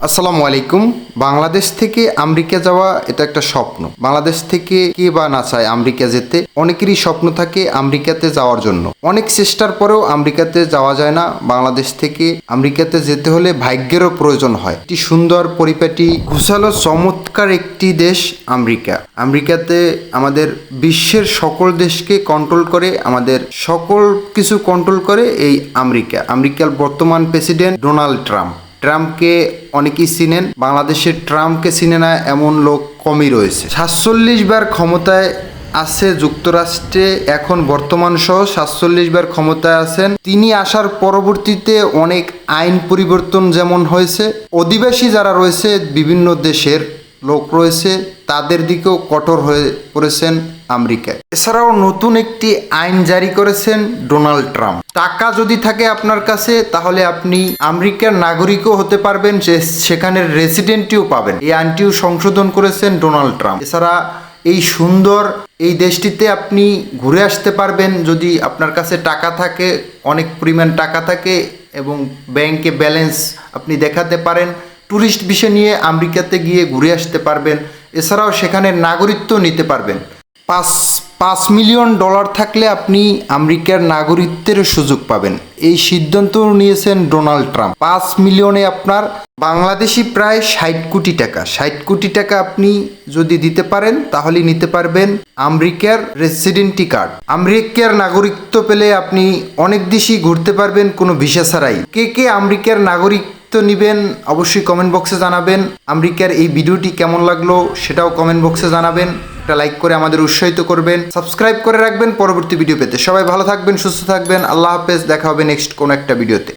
আসসালামু আলাইকুম। বাংলাদেশ থেকে আমেরিকা যাওয়া এটা একটা স্বপ্ন। বাংলাদেশ থেকে কে বা না চায় আমেরিকা যেতে? অনেকেরই স্বপ্ন থাকে আমেরিকাতে যাওয়ার জন্য। অনেক চেষ্টার পরেও আমেরিকাতে যাওয়া যায় না। বাংলাদেশ থেকে আমেরিকাতে যেতে হলে ভাগ্যেরও প্রয়োজন হয়। একটি সুন্দর পরিপাটি, ঘুষালো, চমৎকার একটি দেশ আমেরিকা। আমেরিকাতে আমাদের বিশ্বের সকল দেশকে কন্ট্রোল করে, আমাদের সকল কিছু কন্ট্রোল করে এই আমেরিকা। আমেরিকার বর্তমান প্রেসিডেন্ট ডোনাল্ড ট্রাম্প ট্রাম্পকে অনেকেই চিনেন, বাংলাদেশের ট্রাম্পকে চিনে না এমন লোক কমই রয়েছে। সাতচল্লিশ বার ক্ষমতায় আছে যুক্তরাষ্ট্রে, এখন বর্তমান সহ সাতচল্লিশ বার ক্ষমতায় আছেন। তিনি আসার পরবর্তীতে অনেক আইন পরিবর্তন যেমন হয়েছে, অধিবাসী যারা রয়েছে বিভিন্ন দেশের লোক রয়েছে, তাদের দিকেও কঠোর হয়ে পড়েছেন আমেরিকায়। এছাড়াও নতুন একটি আইন জারি করেছেন ডোনাল্ড ট্রাম্প। টাকা যদি থাকে আপনার কাছে, তাহলে আপনি আমেরিকার নাগরিকও হতে পারবেন সেখানের রেসিডেন্টটিও পাবেন। এই আইনটিও সংশোধন করেছেন ডোনাল্ড ট্রাম্প। এছাড়া এই সুন্দর এই দেশটিতে আপনি ঘুরে আসতে পারবেন যদি আপনার কাছে টাকা থাকে, অনেক পরিমাণ টাকা থাকে এবং ব্যাংকে ব্যালেন্স আপনি দেখাতে পারেন। ট্যুরিস্ট বিষয় নিয়ে আমেরিকাতে গিয়ে ঘুরে আসতে পারবেন। এছাড়াও সেখানে নাগরিকত্ব নিতে পারবেন। পাঁচ পাঁচ মিলিয়ন ডলার থাকলে আপনি আমেরিকার নাগরিকত্বের সুযোগ পাবেন। এই সিদ্ধান্ত নিয়েছেন ডোনাল্ড ট্রাম্প। পাঁচ মিলিয়নে আপনার বাংলাদেশি প্রায় ষাট কোটি টাকা। ষাট কোটি টাকা আপনি যদি দিতে পারেন তাহলে নিতে পারবেন আমেরিকার রেসিডেন্টি কার্ড। আমেরিকার নাগরিকত্ব পেলে আপনি অনেক দেশই ঘুরতে পারবেন, কোনো ভিসা ছাড়াই। কে কে আমেরিকার নাগরিক নিবেন, অবশ্যই কমেন্ট বক্সে জানাবেন। আমেরিকার এই ভিডিওটি কেমন লাগল সেটাও কমেন্ট বক্সে জানাবেন। একটা লাইক করে আমাদের উৎসাহিত করবেন। সাবস্ক্রাইব করে রাখবেন পরবর্তী ভিডিও পেতে। সবাই ভালো থাকবেন, সুস্থ থাকবেন। আল্লাহ হাফেজ, দেখা হবে নেক্সট কোনো একটা ভিডিওতে